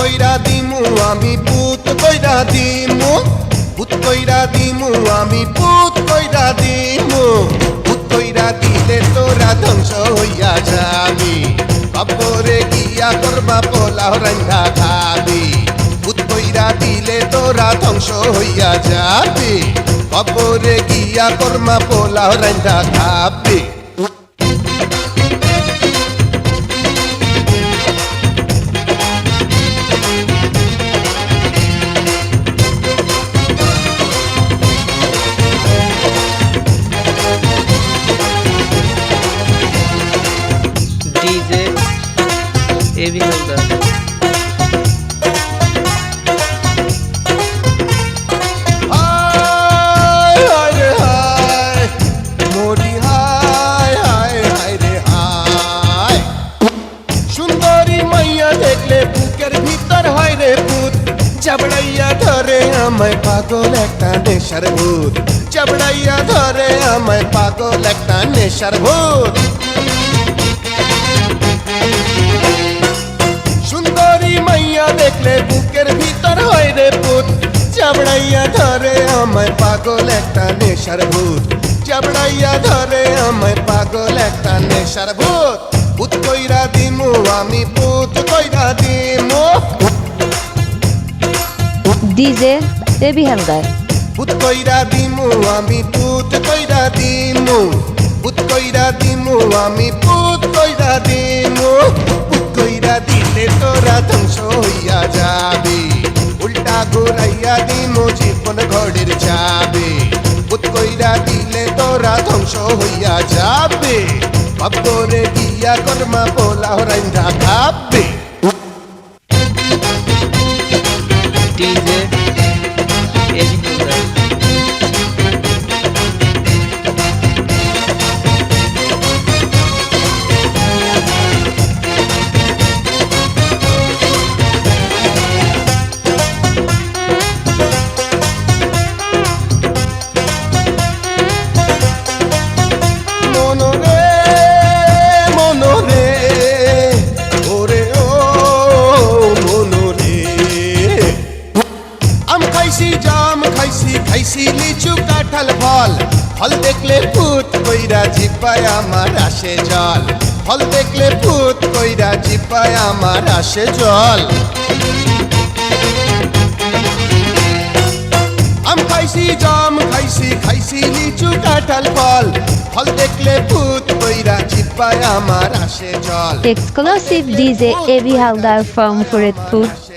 কইরা দিমু, আমি পুত কইরা দিমু। পুত কইরা দিমু, আমি পুত কইরা দিমু। পুত কইরা দিলে তোরা ধ্বংস হইয়া যাবি। বাপরে গিয়া করবা পোলাও রান্ধা খাবি। পুত কইরা দিলে তোরা ধ্বংস হইয়া যাবি। বাপরে গিয়া করমা পোলাও রান্ধা খাবি। ভিতর হয় রে ভূত চাবড়াইয়া ধরে আমায় পাগল একটা নেশার ভূত চাবড়াইয়া ধরে আমায় পাগল একটা নেশার ভূত দেখলে বুকের ভিতর হয় রে পুত। চাবড়াইয়া ধরে আমায় পাগল একটা নেশার ভূত। চাবড়াইয়া ধরে আমায় পাগল একটা নেশার ভূত। পুত কইরা দিমু আমি পুত কইরা দিমু। DJ A B Haldar. পুত কইরা দিমু আমি পুত কইরা দিমু। পুত কইরা দিমু আমি পুত কইরা দিমু। পুত কইরা দিলে তোরা ধ্বংস উল্টা ঘুরাইয়া দিমু জীবন ঘড়ির যাবে পুত কইরা দিলে তোরা ধ্বংস হইয়া যাবে। বাপ করে গিয়া কর্মা পোলা হরাইন্দা খাবে ডিজে খাইছি লিচু কাঁঠাল ফল। ফল দেখলে ভূত কইরা জিপায় আমার আসে জল। ফল দেখলে ভূত কইরা জিপায় আমার আসে জল। আম খাইছি, জাম খাইছি খাইছি লিচু কাঁঠাল ফল। ফল দেখলে ভূত কইরা জিপায় আমার আসে জল। Exclusive DJ Evi Haldar from Fredford.